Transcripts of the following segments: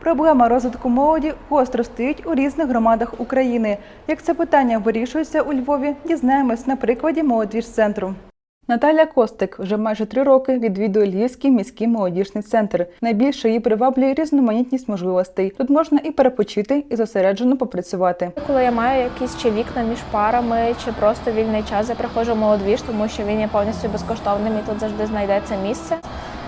Проблема розвитку молоді гостро стоїть у різних громадах України. Як це питання вирішується у Львові, дізнаємось на прикладі молодіжцентру. Наталя Костик вже майже три роки відвідує Львівський міський молодіжний центр. Найбільше її приваблює різноманітність можливостей. Тут можна і перепочити, і зосереджено попрацювати. Коли я маю якісь чи вікна між парами, чи просто вільний час, я приходжу в молодвіж, тому що він є повністю безкоштовним і тут завжди знайдеться місце.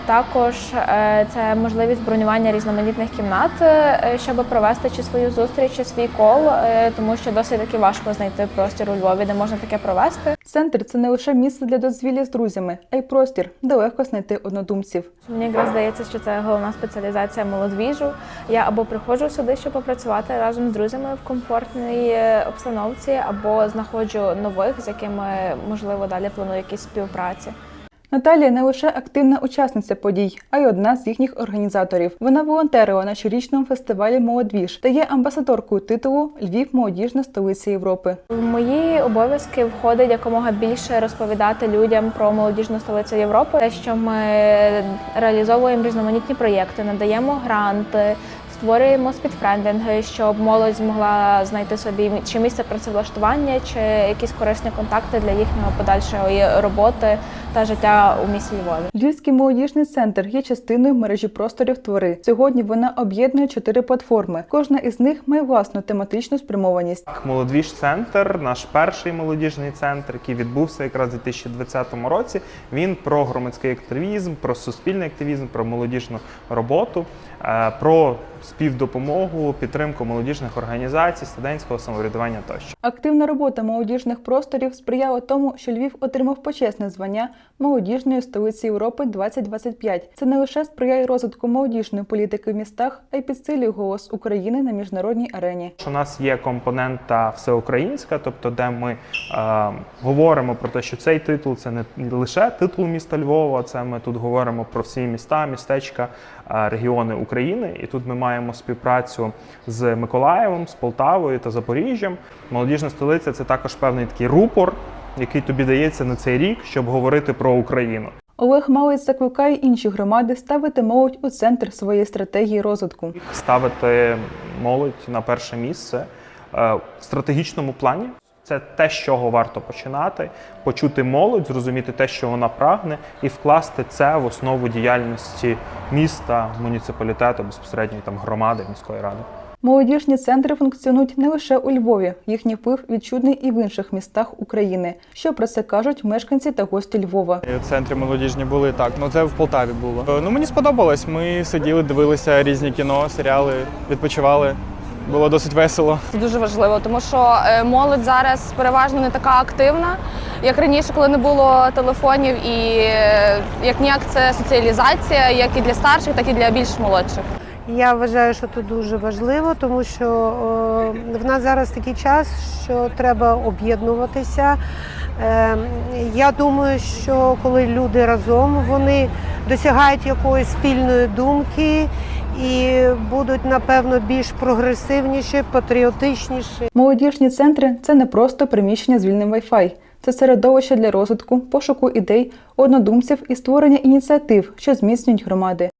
Також е, це можливість бронювання різноманітних кімнат, е, щоб провести чи свою зустріч, чи свій кол, е, тому що досить таки важко знайти простір у Львові, де можна таке провести. Центр це не лише місце для дозвілля з друзями, а й простір, де легко знайти однодумців. Мені якраз здається, що це головна спеціалізація молодвіжу. Я або приходжу сюди, щоб попрацювати разом з друзями в комфортній обстановці, або знаходжу нових, з якими можливо далі планую якісь співпраці. Наталія не лише активна учасниця подій, а й одна з їхніх організаторів. Вона волонтерила на щорічному фестивалі Молодвіж та є амбасадоркою титулу Львів молодіжна столиця Європи. В мої обов'язки входить якомога більше розповідати людям про молодіжну столицю Європи. Те, що ми реалізовуємо різноманітні проєкти, надаємо гранти. Створюємо спідфрендинги, щоб молодь змогла знайти собі чи місце працевлаштування, чи якісь корисні контакти для їхнього подальшої роботи та життя у місті Львові. Львівський молодіжний центр є частиною мережі просторів твори. Сьогодні вона об'єднує чотири платформи. Кожна із них має власну тематичну спрямованість. Так, Молодвіж центр, наш перший молодіжний центр, який відбувся якраз у 2020 році. Він про громадський активізм, про суспільний активізм, про молодіжну роботу, е, про співдопомогу, підтримку молодіжних організацій, студентського самоврядування тощо. Активна робота молодіжних просторів сприяла тому, що Львів отримав почесне звання молодіжної столиці Європи 2025. Це не лише сприяє розвитку молодіжної політики в містах, а й підсилює голос України на міжнародній арені. У нас є компонента всеукраїнська, тобто де ми е, говоримо про те, що цей титул це не лише титул міста Львова, це ми тут говоримо про всі міста, містечка, е, регіони України. І тут ми маємо співпрацю з Миколаєвом, з Полтавою та Запоріжжям. Молодіжна столиця це також певний такий рупор, який тобі дається на цей рік, щоб говорити про Україну. Олег Малець закликає інші громади ставити молодь у центр своєї стратегії розвитку. ставити молодь на перше місце е, в стратегічному плані. Це те, з чого варто починати, почути молодь, зрозуміти те, що вона прагне, і вкласти це в основу діяльності міста, муніципалітету, безпосередньо там громади міської ради. Молодіжні центри функціонують не лише у Львові. Їхній вплив відчутний і в інших містах України. Що про це кажуть мешканці та гості Львова? В центрі молодіжні були так. Ну це в Полтаві було. Е, Ну мені сподобалось. Ми сиділи, дивилися різні кіно, серіали, відпочивали. Було досить весело. Це дуже важливо, тому що е, молодь зараз переважно не така активна, як раніше, коли не було телефонів, і е, як ніяк це соціалізація, як і для старших, так і для більш молодших. Я вважаю, що це дуже важливо, тому що е, в нас зараз такий час, що треба об'єднуватися. Е, я думаю, що коли люди разом, вони досягають якоїсь спільної думки і будуть напевно більш прогресивніші, патріотичніші. Молодіжні центри це не просто приміщення з вільним Wi-Fi. Це середовище для розвитку, пошуку ідей, однодумців і створення ініціатив, що зміцнюють громади.